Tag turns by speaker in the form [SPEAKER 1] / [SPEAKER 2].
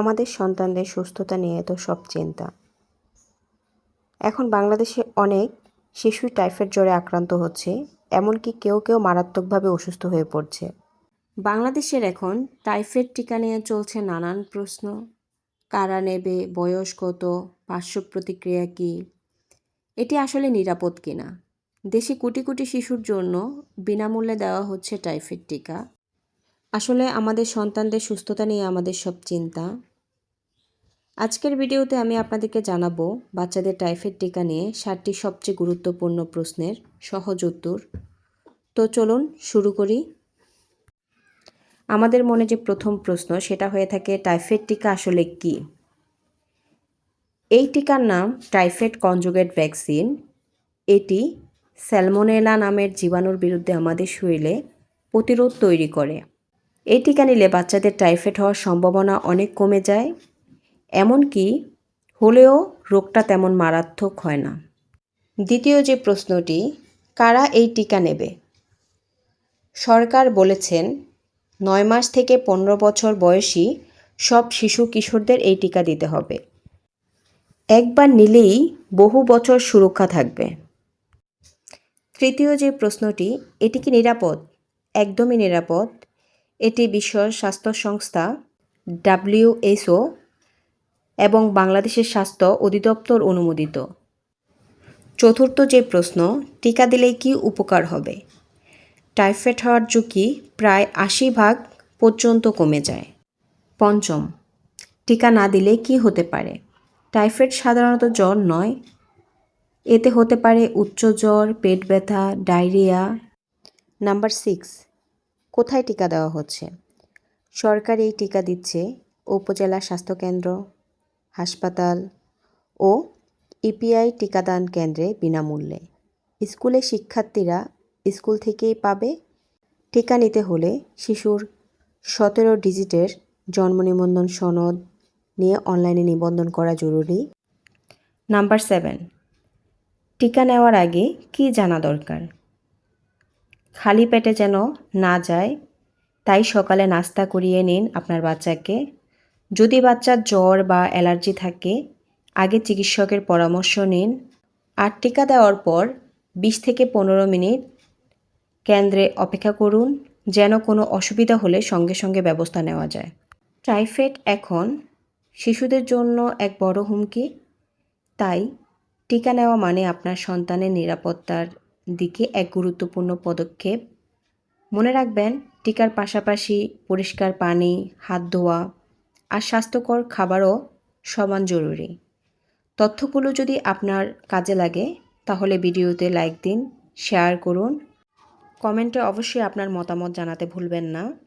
[SPEAKER 1] আমাদের সন্তানদের সুস্থতা নিয়ে তো সব চিন্তা। এখন বাংলাদেশে অনেক শিশুই টাইফয়েড জ্বরে আক্রান্ত হচ্ছে, এমনকি কেউ কেউ মারাত্মকভাবে অসুস্থ হয়ে পড়ছে। বাংলাদেশের এখন টাইফয়েড টিকা নিয়ে চলছে নানান প্রশ্ন। কারা নেবে, বয়স কত, পার্শ্ব প্রতিক্রিয়া কী? এটি আসলে নিরাপদ কিনা? দেশে কোটি কোটি শিশুর জন্য বিনামূল্যে দেওয়া হচ্ছে টাইফয়েড টিকা। আসলে আমাদের সন্তানদের সুস্থতা নিয়ে আমাদের সব চিন্তা। আজকের ভিডিওতে আমি আপনাদেরকে জানাব বাচ্চাদের টাইফয়েড টিকা নিয়ে সাতটি সবচেয়ে গুরুত্বপূর্ণ প্রশ্নের সহজ উত্তর। তো চলুন শুরু করি। আমাদের মনে যে প্রথম প্রশ্ন, সেটা হয়ে থাকে টাইফয়েড টিকা আসলে কি? এই টিকার নাম টাইফয়েড কনজুগেট ভ্যাকসিন। এটি স্যালমোনেলা নামের জীবাণুর বিরুদ্ধে আমাদের শরীরে প্রতিরোধ তৈরি করে। এই টিকা নিলে বাচ্চাদের টাইফয়েড হওয়ার সম্ভাবনা অনেক কমে যায়। এমনকি হলেও রোগটা তেমন মারাত্মক হয় না। দ্বিতীয় যে প্রশ্নটি, কারা এই টিকা নেবে? সরকার বলেছেন, নয় মাস থেকে পনেরো বছর বয়সী সব শিশু কিশোরদের এই টিকা দিতে হবে। একবার নিলেই বহু বছর সুরক্ষা থাকবে। তৃতীয় যে প্রশ্নটি, এটি কি নিরাপদ? একদমই নিরাপদ। এটি বিশ্ব স্বাস্থ্য সংস্থা ডাব্লিউএসও এবং বাংলাদেশের স্বাস্থ্য অধিদপ্তর অনুমোদিত। চতুর্থ যে প্রশ্ন, টিকা দিলে কি উপকার হবে? টাইফয়েড হওয়ার ঝুঁকি প্রায় আশি ভাগ পর্যন্ত কমে যায়। পঞ্চম, টিকা না দিলে কি হতে পারে? টাইফয়েড সাধারণত জ্বর নয়। এতে হতে পারে উচ্চ জ্বর, পেট ব্যথা, ডায়রিয়া। নাম্বার সিক্স কোথায় টিকা দেওয়া হচ্ছে? সরকার এই টিকা দিচ্ছে উপজেলা স্বাস্থ্যকেন্দ্র, হাসপাতাল ও ইপিআই টিকাদান কেন্দ্রে বিনামূল্যে। স্কুলে শিক্ষার্থীরা স্কুল থেকেই পাবে। টিকা নিতে হলে শিশুর সতেরো ডিজিটের জন্ম নিবন্ধন সনদ নিয়ে অনলাইনে নিবন্ধন করা জরুরি। নাম্বার সেভেন, টিকা নেওয়ার আগে কি জানা দরকার? খালি পেটে যেন না যায়, তাই সকালে নাস্তা করিয়ে নিন আপনার বাচ্চাকে। যদি বাচ্চার জ্বর বা অ্যালার্জি থাকে, আগে চিকিৎসকের পরামর্শ নিন। আর টিকা দেওয়ার পর বিশ থেকে পনেরো মিনিট কেন্দ্রে অপেক্ষা করুন, যেন কোনো অসুবিধা হলে সঙ্গে সঙ্গে ব্যবস্থা নেওয়া যায়। টাইফয়েড এখন শিশুদের জন্য এক বড় হুমকি, তাই টিকা নেওয়া মানে আপনার সন্তানের নিরাপত্তার দিকে এক গুরুত্বপূর্ণ পদক্ষেপ। মনে রাখবেন, টিকার পাশাপাশি পরিষ্কার পানি, হাত ধোয়া আর স্বাস্থ্যকর খাবারও সমান জরুরি। তথ্যগুলো যদি আপনার কাজে লাগে, তাহলে ভিডিওতে লাইক দিন, শেয়ার করুন। কমেন্টে অবশ্যই আপনার মতামত জানাতে ভুলবেন না।